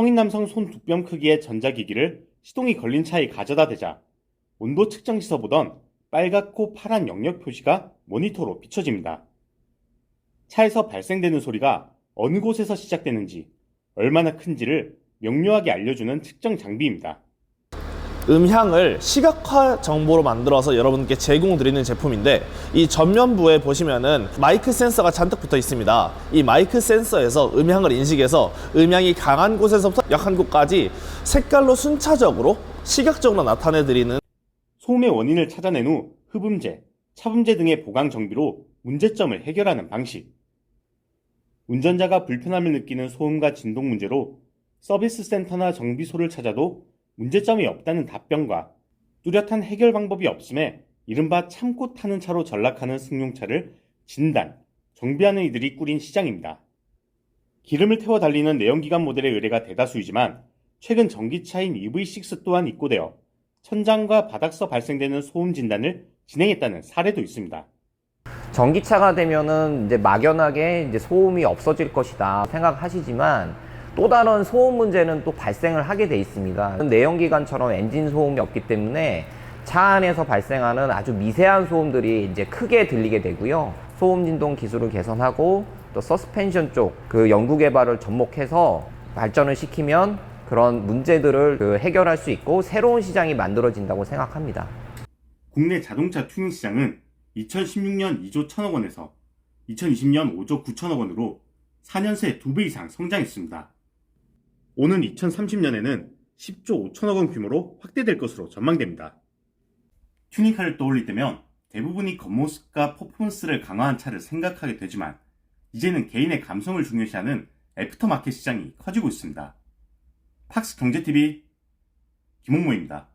성인 남성 손 두 뼘 크기의 전자기기를 시동이 걸린 차에 가져다 대자 온도 측정 시서 보던 빨갛고 파란 영역 표시가 모니터로 비춰집니다. 차에서 발생되는 소리가 어느 곳에서 시작되는지 얼마나 큰지를 명료하게 알려주는 측정 장비입니다. 음향을 시각화 정보로 만들어서 여러분께 제공드리는 제품인데 이 전면부에 보시면은 마이크 센서가 잔뜩 붙어 있습니다. 이 마이크 센서에서 음향을 인식해서 음향이 강한 곳에서부터 약한 곳까지 색깔로 순차적으로 시각적으로 나타내 드리는 소음의 원인을 찾아낸 후 흡음재, 차분재 등의 보강 정비로 문제점을 해결하는 방식. 운전자가 불편함을 느끼는 소음과 진동 문제로 서비스 센터나 정비소를 찾아도 문제점이 없다는 답변과 뚜렷한 해결 방법이 없음에 이른바 참고 타는 차로 전락하는 승용차를 진단, 정비하는 이들이 꾸린 시장입니다. 기름을 태워 달리는 내연기관 모델의 의뢰가 대다수이지만 최근 전기차인 EV6 또한 입고되어 천장과 바닥서 발생되는 소음 진단을 진행했다는 사례도 있습니다. 전기차가 되면은 이제 막연하게 이제 소음이 없어질 것이다 생각하시지만 또 다른 소음 문제는 또 발생을 하게 돼 있습니다. 내연기관처럼 엔진 소음이 없기 때문에 차 안에서 발생하는 아주 미세한 소음들이 이제 크게 들리게 되고요. 소음 진동 기술을 개선하고 또 서스펜션 쪽 그 연구 개발을 접목해서 발전을 시키면 그런 문제들을 그 해결할 수 있고 새로운 시장이 만들어진다고 생각합니다. 국내 자동차 튜닝 시장은 2016년 2조 1천억 원에서 2020년 5조 9천억 원으로 4년 새 2배 이상 성장했습니다. 오는 2030년에는 10조 5천억 원 규모로 확대될 것으로 전망됩니다. 튜닝카를 떠올릴 때면 대부분이 겉모습과 퍼포먼스를 강화한 차를 생각하게 되지만 이제는 개인의 감성을 중요시하는 애프터마켓 시장이 커지고 있습니다. 팍스 경제TV 김홍모입니다.